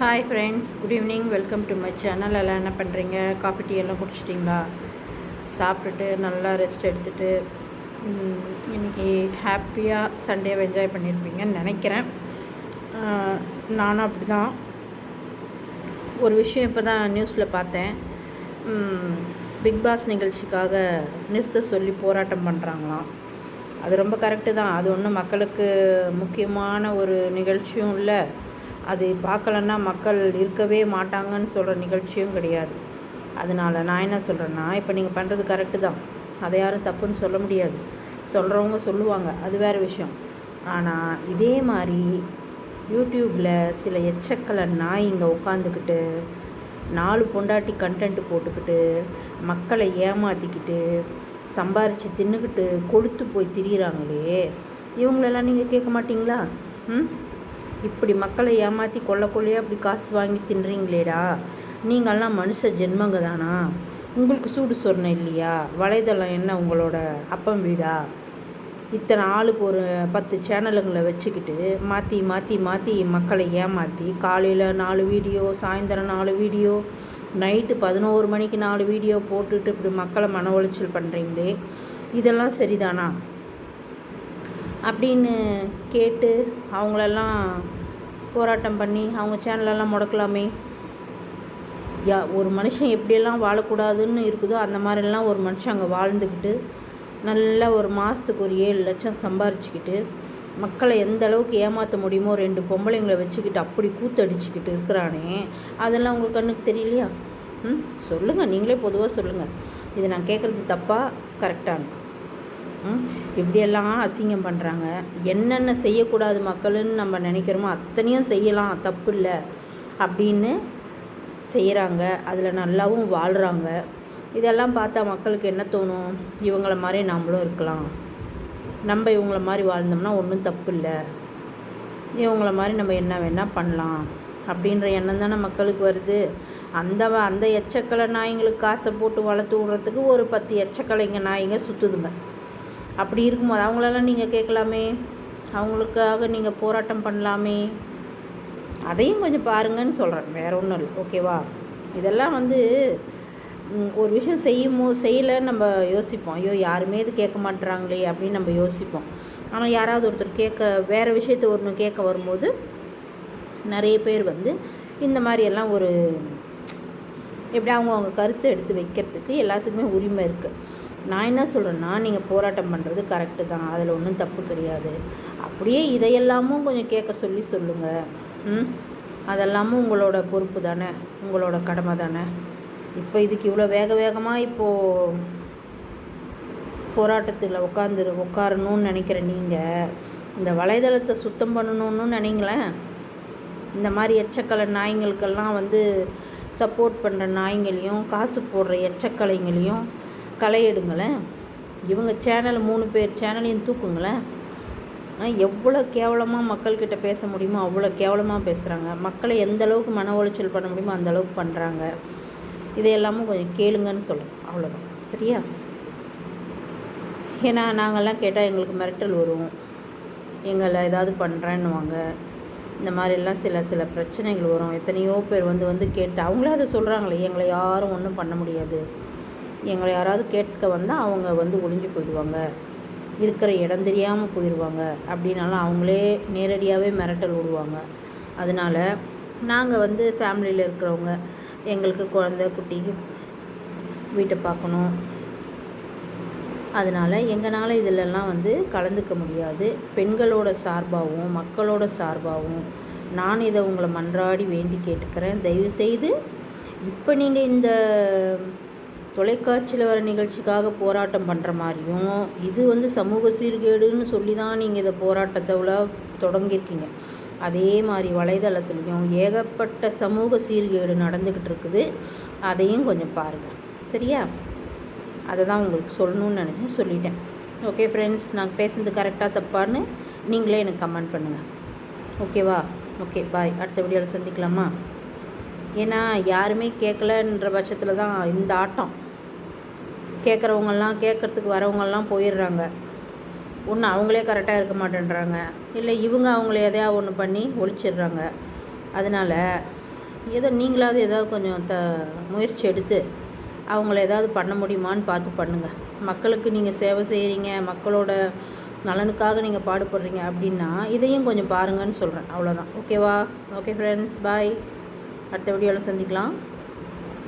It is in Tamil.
Hi friends good evening welcome to my channel எல்லாம் என்ன பண்ணுறீங்க காஃபி டீ எல்லாம் குடிச்சிட்டிங்களா? சாப்பிட்டுட்டு நல்லா ரெஸ்ட் எடுத்துகிட்டு இன்றைக்கி ஹாப்பியாக சண்டேவை என்ஜாய் பண்ணியிருப்பீங்கன்னு நினைக்கிறேன். நானும் அப்படி தான் ஒரு விஷயம் இப்போ தான் நியூஸில் பார்த்தேன். பிக் பாஸ் நிகழ்ச்சிக்காக நிறுத்த சொல்லி போராட்டம் பண்ணுறாங்களாம் அது ரொம்ப கரெக்டு தான். அது ஒன்றும் மக்களுக்கு முக்கியமான ஒரு நிகழ்ச்சியும் இல்லை. அது பார்க்கலன்னா மக்கள் இருக்கவே மாட்டாங்கன்னு சொல்கிற நிகழ்ச்சியும் கிடையாது. அதனால் நான் என்ன சொல்கிறேன்னா இப்போ நீங்கள் பண்ணுறது கரெக்டு தான். அதை யாரும் தப்புன்னு சொல்ல முடியாது. சொல்கிறவங்க சொல்லுவாங்க. அது வேறு விஷயம். ஆனால் இதே மாதிரி யூடியூப்பில் சில எச்சக்கலை நாய் இங்கே உட்காந்துக்கிட்டு நாலு பொண்டாட்டி கண்டென்ட் போட்டுக்கிட்டு மக்களை ஏமாற்றிக்கிட்டு சம்பாரித்து தின்னுக்கிட்டு கொழுத்து போய் திரியிறாங்களே இவங்களெல்லாம் நீங்கள் கேட்க மாட்டிங்களா? ம்? இப்படி மக்களை ஏமாற்றி கொள்ள கொள்ளையாக அப்படி காசு வாங்கி தின்றீங்களேடா. நீங்கள்லாம் மனுஷ ஜென்மங்க தானா? உங்களுக்கு சூடு சொரணை இல்லையா? வலைதளம் என்ன உங்களோட அப்பம் வீடா? இத்தனை ஆளுக்கு ஒரு பத்து சேனலுங்களை வச்சுக்கிட்டு மாற்றி மாற்றி மாற்றி மக்களை ஏமாற்றி காலையில் நாலு வீடியோ சாயந்தரம் நாலு வீடியோ நைட்டு பதினோரு மணிக்கு நாலு வீடியோ போட்டுட்டு இப்படி மக்களை மன உளைச்சல் பண்ணுறீங்களே இதெல்லாம் சரிதானா? அப்படின்னு கேட்டு அவங்களெல்லாம் போராட்டம் பண்ணி அவங்க சேனலெல்லாம் முடக்கலாமே. யா ஒரு மனுஷன் எப்படியெல்லாம் வாழக்கூடாதுன்னு இருக்குதோ அந்த மாதிரிலாம் ஒரு மனுஷன் அங்கே வாழ்ந்துக்கிட்டு நல்ல ஒரு மாதத்துக்கு ஒரு ஏழு லட்சம் சம்பாரிச்சுக்கிட்டு மக்களை எந்த அளவுக்கு ஏமாற்ற முடியுமோ ரெண்டு பொம்பளைங்களை வச்சுக்கிட்டு அப்படி கூத்தடிச்சுக்கிட்டு இருக்கிறானே. அதெல்லாம் உங்கள் கண்ணுக்கு தெரியலையா? ம் சொல்லுங்கள் நீங்களே பொதுவாக சொல்லுங்கள் இது நான் கேட்குறது தப்பாக கரெக்டானு. ம் இப்படியெல்லாம் அசிங்கம் பண்ணுறாங்க என்னென்ன செய்யக்கூடாது மக்களுன்னு நம்ம நினைக்கிறோமோ அத்தனையும் செய்யலாம் தப்பு இல்லை அப்படின்னு செய்கிறாங்க அதில் நல்லாவும் வாழ்கிறாங்க இதெல்லாம் பார்த்தா மக்களுக்கு என்ன தோணும்? இவங்கள மாதிரி நம்மளும் இருக்கலாம். நம்ம இவங்கள மாதிரி வாழ்ந்தோம்னா ஒன்றும் தப்பு இல்லை இவங்கள மாதிரி நம்ம என்ன வேணால் பண்ணலாம் அப்படின்ற எண்ணம் தானே மக்களுக்கு வருது. அந்த வ- அந்த எச்சக்கலை நாய்ங்களுக்கு காசை போட்டு வளர்த்து விட்றதுக்கு ஒரு பத்து எச்சக்கலைங்க நாய்ங்க சுற்றுதுங்க அப்படி இருக்கும்போது அவங்களெல்லாம் நீங்கள் கேட்கலாமே. அவங்களுக்காக நீங்கள் போராட்டம் பண்ணலாமே. அதையும் கொஞ்சம் பாருங்கன்னு சொல்கிறேன் வேற ஒன்றும் இல்லை. ஓகேவா இதெல்லாம் வந்து ஒரு விஷயம் செய்யும் போது செய்யலைன்னு நம்ம யோசிப்போம். ஐயோ யாருமே இது கேட்க மாட்டுறாங்களே அப்படின்னு நம்ம யோசிப்போம். ஆனால் யாராவது ஒருத்தர் கேட்க வேறு விஷயத்த ஒன்று கேட்க வரும்போது நிறைய பேர் வந்து இந்த மாதிரியெல்லாம் ஒரு எப்படி அவங்க அவங்க கருத்தை எடுத்து வைக்கிறதுக்கு எல்லாத்துக்குமே உரிமை இருக்குது நான் என்ன சொல்கிறேன்னா நீங்கள் போராட்டம் பண்ணுறது கரெக்டு தான். அதில் ஒன்றும் தப்பு கிடையாது. அப்படியே இதையெல்லாமும் கொஞ்சம் கேட்க சொல்லி சொல்லுங்கள் ம்? அதெல்லாமும் உங்களோட பொறுப்பு தானே? உங்களோட கடமை தானே? இப்போ இதுக்கு இவ்வளோ வேக வேகமாக இப்போது போராட்டத்தில் உட்காந்து உட்காரணும்னு நினைக்கிற நீங்கள் இந்த வலைதளத்தை சுத்தம் பண்ணணும்னு நினைங்களேன்? இந்த மாதிரி எச்சக்கலை நாய்ங்களுக்கெல்லாம் வந்து சப்போர்ட் பண்ணுற நாய்ங்களையும் காசு போடுற எச்சக்கலைங்களையும் களை எடுங்களேன் இவங்க சேனல் மூணு பேர் சேனலையும் தூக்குங்களேன். எவ்வளோ கேவலமாக மக்கள்கிட்ட பேச முடியுமோ அவ்வளோ கேவலமாக பேசுகிறாங்க மக்களை எந்த அளவுக்கு மன உளைச்சல் பண்ண முடியுமோ அந்த அளவுக்கு பண்ணுறாங்க இதையெல்லாமும் கொஞ்சம் கேளுங்கன்னு சொல்கிறேன் அவ்வளோதான் சரியா? ஏன்னா நாங்கள்லாம் கேட்டால் எங்களுக்கு மிரட்டல் வரும். எங்களை ஏதாவது பண்ணுறேன்னுவாங்க இந்த மாதிரிலாம் சில சில பிரச்சனைகள் வரும். எத்தனையோ பேர் வந்து வந்து கேட்டு அவங்களே அதை சொல்கிறாங்களே எங்களை யாரும் ஒன்றும் பண்ண முடியாது. எங்களை யாராவது கேட்க வந்தால் அவங்க வந்து ஒளிஞ்சு போயிடுவாங்க. இருக்கிற இடம் தெரியாமல் போயிடுவாங்க அப்படின்னாலும் அவங்களே நேரடியாகவே மிரட்டல் விடுவாங்க அதனால் நாங்கள் வந்து ஃபேமிலியில் இருக்கிறவங்க எங்களுக்கு குழந்தை குட்டி வீட்டை பார்க்கணும் அதனால் எங்களால் இதிலெல்லாம் வந்து கலந்துக்க முடியாது. பெண்களோட சார்பாகவும் மக்களோட சார்பாகவும் நான் இதை உங்களை மன்றாடி வேண்டி கேட்டுக்கிறேன். தயவுசெய்து இப்போ நீங்கள் இந்த தொலைக்காட்சியில் வர நிகழ்ச்சிக்காக போராட்டம் பண்ணுற மாதிரியும் இது வந்து சமூக சீர்கேடுன்னு சொல்லி தான் நீங்கள் இதை போராட்டத்தை தொடங்கியிருக்கீங்க. அதே மாதிரி வலைதளத்துலேயும் ஏகப்பட்ட சமூக சீர்கேடு நடந்துக்கிட்டு இருக்குது. அதையும் கொஞ்சம் பாருங்கள் சரியா? அதை தான் உங்களுக்கு சொல்லணும்னு நினச்சி சொல்லிட்டேன். ஓகே ஃப்ரெண்ட்ஸ் நான் பேசுனது கரெக்டாக தப்பான்னு நீங்களே எனக்கு கமெண்ட் பண்ணுங்கள் ஓகேவா ஓகே பாய் அடுத்த வீடியோவில் சந்திக்கலாமா? ஏன்னா யாருமே கேட்கலன்ற பட்சத்தில் தான் இந்த ஆட்டம். கேட்குறவங்கெல்லாம் கேட்குறதுக்கு வரவங்கெல்லாம் போயிடுறாங்க. ஒன்று அவங்களே கரெக்டாக இருக்க மாட்டேன்றாங்க. இல்லை இவங்க அவங்கள எதையா ஒன்று பண்ணி ஒழிச்சிடுறாங்க. அதனால் ஏதோ நீங்களாவது ஏதாவது கொஞ்சம் த முயற்சி எடுத்து அவங்கள ஏதாவது பண்ண முடியுமான்னு பார்த்து பண்ணுங்கள் மக்களுக்கு நீங்கள் சேவை செய்கிறீங்க மக்களோட நலனுக்காக நீங்கள் பாடுபடுறீங்க அப்படின்னா இதையும் கொஞ்சம் பாருங்கன்னு சொல்கிறேன் அவ்வளோதான் ஓகேவா ஓகே ஃப்ரெண்ட்ஸ் பாய் அடுத்த வீடியோவில் சந்திக்கலாம்.